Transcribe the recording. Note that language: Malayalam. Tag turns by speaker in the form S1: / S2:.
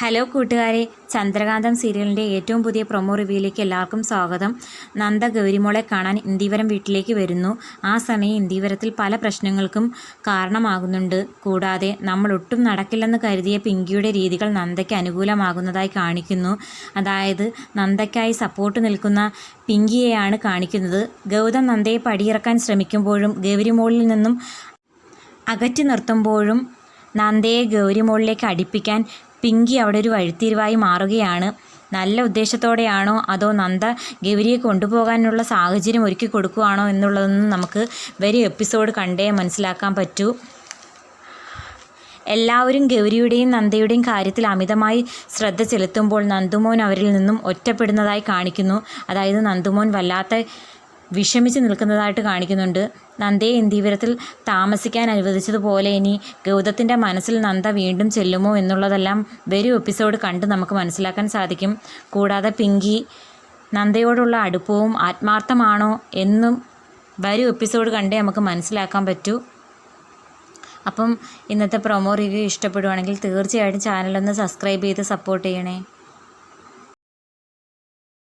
S1: ഹലോ കൂട്ടുകാരെ ചന്ദ്രകാന്തം സീരിയലിന്റെ ഏറ്റവും പുതിയ പ്രൊമോ റിവ്യൂയിലേക്ക് എല്ലാവർക്കും സ്വാഗതം. നന്ദ ഗൗരിമോളെ കാണാൻ ഇന്ദീവരം വീട്ടിലേക്ക് വരുന്നു. ആ സമയം ഇന്ദീവരത്തിൽ പല പ്രശ്നങ്ങൾക്കും കാരണമാകുന്നുണ്ട്. കൂടാതെ നമ്മൾ ഒട്ടും നടക്കില്ലെന്ന് കരുതിയ പിങ്കിയുടെ രീതികൾ നന്ദയ്ക്ക് അനുകൂലമാകുന്നതായി കാണിക്കുന്നു. അതായത് നന്ദയ്ക്കായി സപ്പോർട്ട് നിൽക്കുന്ന പിങ്കിയെയാണ് കാണിക്കുന്നത്. ഗൗതം നന്ദയെ പടിയിറക്കാൻ ശ്രമിക്കുമ്പോഴും ഗൗരിമോളിൽ നിന്നും അകറ്റി നിർത്തുമ്പോഴും നന്ദയെ ഗൗരിമോളിലേക്ക് അടുപ്പിക്കാൻ പിങ്കി അവിടെ ഒരു വഴിത്തിരിവായി മാറുകയാണ്. നല്ല ഉദ്ദേശത്തോടെയാണോ അതോ നന്ദ ഗൗരിയെ കൊണ്ടുപോകാനുള്ള സാഹചര്യം ഒരുക്കി കൊടുക്കുകയാണോ എന്നുള്ളതൊന്നും നമുക്ക് വരും എപ്പിസോഡ് കണ്ടേ മനസ്സിലാക്കാൻ പറ്റൂ. എല്ലാവരും ഗൗരിയുടെയും നന്ദയുടെയും കാര്യത്തിൽ അമിതമായി ശ്രദ്ധ ചെലുത്തുമ്പോൾ നന്ദുമോൻ അവരിൽ നിന്നും ഒറ്റപ്പെടുന്നതായി കാണിക്കുന്നു. അതായത് നന്ദുമോൻ വല്ലാത്ത വിഷമിച്ച് നിൽക്കുന്നതായിട്ട് കാണിക്കുന്നുണ്ട്. നന്ദയെ ഇന്ദീപുരത്തിൽ താമസിക്കാൻ അനുവദിച്ചതുപോലെ ഇനി ഗൗതത്തിന്റെ മനസ്സിൽ നന്ദ വീണ്ടും ചെല്ലുമോ എന്നുള്ളതെല്ലാം വരും എപ്പിസോഡ് കണ്ട് നമുക്ക് മനസ്സിലാക്കാൻ സാധിക്കും. കൂടാതെ പിങ്കി നന്ദയോടുള്ള അടുപ്പവും ആത്മാർത്ഥമാണോ എന്നും വരും എപ്പിസോഡ് കണ്ടേ നമുക്ക് മനസ്സിലാക്കാൻ പറ്റൂ. അപ്പം ഇന്നത്തെ പ്രൊമോ റിവ്യൂ ഇഷ്ടപ്പെടുവാണെങ്കിൽ തീർച്ചയായിട്ടും ചാനലൊന്ന് സബ്സ്ക്രൈബ് ചെയ്ത് സപ്പോർട്ട് ചെയ്യണേ.